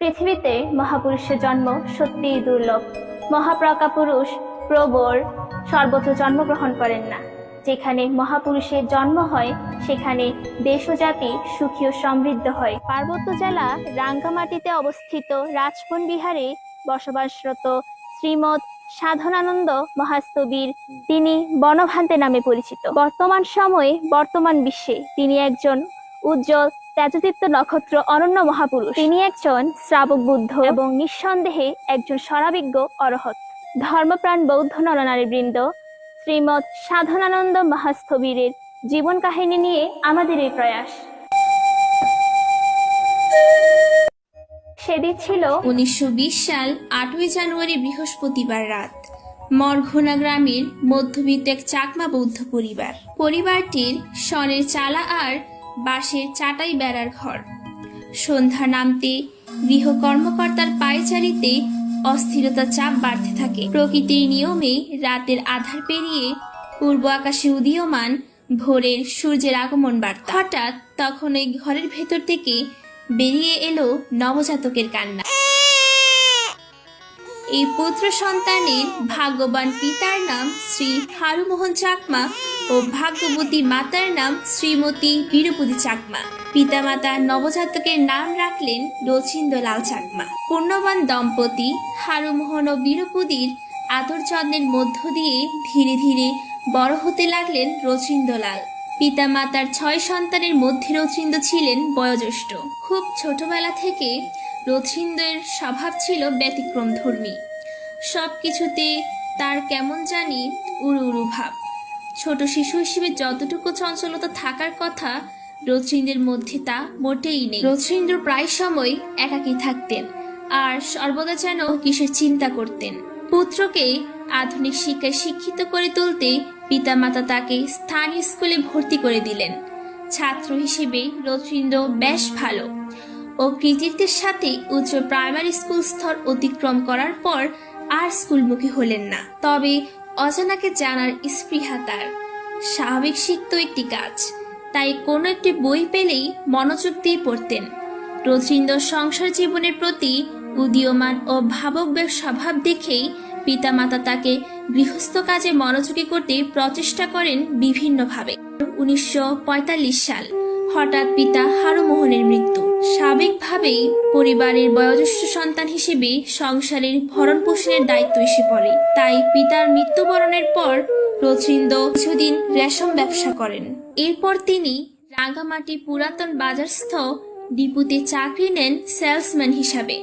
পৃথিবীতে মহাপুরুষের জন্ম সত্যিই দুর্লভ। মহাপ্রজ্ঞা পুরুষ প্রবর সর্বত্র জন্মগ্রহণ করেন না। যেখানে মহাপুরুষের জন্ম হয়, সেখানে দেশ জাতি সুখী ও সমৃদ্ধ হয়। পার্বত্য জেলা রাঙ্গামাটিতে অবস্থিত রাজবন বিহারে বসবাসরত শ্রীমৎ সাধনানন্দ মহাস্তবীর তিনি বনভান্তে নামে পরিচিত। বর্তমান সময়ে, বর্তমান বিশ্বে তিনি একজন উজ্জ্বল তেজদীপ্ত নক্ষত্র অনন্য মহাপুরুষ। তিনি একজন শ্রাবক বুদ্ধ এবং নিঃসন্দেহে একজন স্বরাবিজ্ঞ অরহৎ ধর্মপ্রাণ বৌদ্ধ নরনারী বৃন্দ শ্রীমৎ সাধনানন্দ মহাস্থবীরের জীবন কাহিনী নিয়ে আমাদের এই প্রয়াস। সেদিন ছিল উনিশশো বিশ সাল আটই জানুয়ারি বৃহস্পতিবার রাত। মরঘোনা গ্রামের মধ্যবিত্ত এক চাকমা বৌদ্ধ পরিবার। পরিবারটির স্বরের চালা আর বাঁশের চাটাই বেড়ার ঘর। সন্ধ্যা নামতে গৃহ কর্মকর্তার পায়চারিতে অস্থিরতা চাপ বাড়তে থাকে। প্রকৃতির নিয়মে রাতের আধার পেরিয়ে পূর্ব আকাশে উদীয়মান ভোরের সূর্যের আগমন বার্তা। হঠাৎ তখন ওই ঘরের ভেতর থেকে বেরিয়ে এলো নবজাতকের কান্না। এই পুত্র সন্তানের ভাগ্যবান পিতার নাম শ্রী হারুমোহন চাকমা ও ভাগ্যবতী মাতার নাম শ্রীমতী বীরপতি চাকমা। পিতামাতা নবজাতকের নাম রাখলেন রচিন্দ্র লাল চাকমা। পূর্ণবান দম্পতি হারুমোহন ও বীরপতির আদর যত্নের মধ্য দিয়ে ধীরে ধীরে বড় হতে লাগলেন রচিন্দ্রলাল পিতামাতার ছয় সন্তানের মধ্যে রচিন্দ্র ছিলেন বয়োজ্যেষ্ঠ। খুব ছোটবেলা থেকে রথীন্দ্রের স্বভাব ছিল ব্যতিক্রম ধর্মী সব কিছুতে তার কেমন জানি উড়ু উড়ু ভাব। ছোট শিশু হিসেবে যতটুকু চঞ্চলতা থাকার কথা রথীন্দ্রের মধ্যে তা মোটেই নেই। রথীন্দ্র প্রায় সময় একাকী থাকতেন আর সর্বদা যেন কিসের চিন্তা করতেন। পুত্রকে আধুনিক শিক্ষায় শিক্ষিত করে তুলতে পিতামাতা তাকে স্থানীয় স্কুলে ভর্তি করে দিলেন। ছাত্র হিসেবে রথীন্দ্র বেশ ভালো ও কৃতিত্বের সাথে উচ্চ প্রাইমারি স্কুল স্তর অতিক্রম করার পর আর স্কুলমুখী হলেন না। তবে অজানাকে জানার স্পৃহা তার। স্বাভাবিক শিখত একটি কাজ তাই কোনো একটি বই পেলেই মনোযোগ দিয়ে পড়তেন। রথীন্দ্র সংসার জীবনের প্রতি উদীয়মান ও ভাবব্যের স্বভাব দেখেই পিতামাতা তাকে গৃহস্থ কাজে মনোযোগী করতে প্রচেষ্টা করেন বিভিন্নভাবে। উনিশশো পঁয়তাল্লিশ সাল হঠাৎ পিতা হারুমোহনের মৃত্যু। স্বাভাবিকভাবেই পরিবারের বয়োজ্যেষ্ঠ সন্তান হিসেবে সংসারের ভরণ পোষণের দায়িত্ব এসে পড়ে। তাই পিতার মৃত্যুবরণের পর রচিন্দ কিছুদিন রেশম ব্যবসা করেন। এরপর তিনি রাঙ্গামাটি পুরাতন বাজারস্থ ডিপুতে চাকরি নেন সেলসম্যান হিসাবে।